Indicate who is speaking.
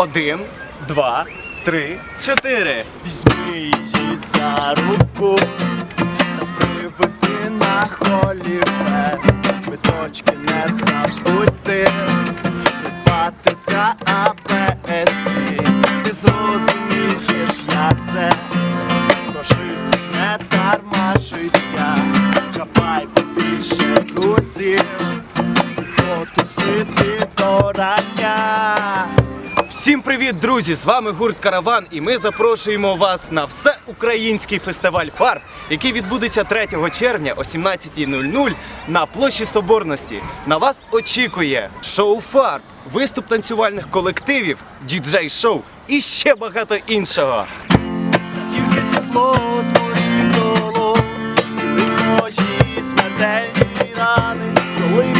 Speaker 1: Один, два, три, чотири.
Speaker 2: Візьми її за руку та приведи на холі фест. Квиточки не забудьте, придбатися АПСТ. Ти зрозумієш, як це прожити не дарма життя. Хапай побільше друзів, потусити до рання.
Speaker 1: Всім привіт, друзі! З вами гурт Караван, і ми запрошуємо вас на всеукраїнський фестиваль фарб, який відбудеться 3 червня о 17.00 на площі Соборності. На вас очікує шоу фарб, виступ танцювальних колективів, діджей-шоу і ще багато іншого.
Speaker 2: Тільки тепло твоїх мої смертельні рани Коли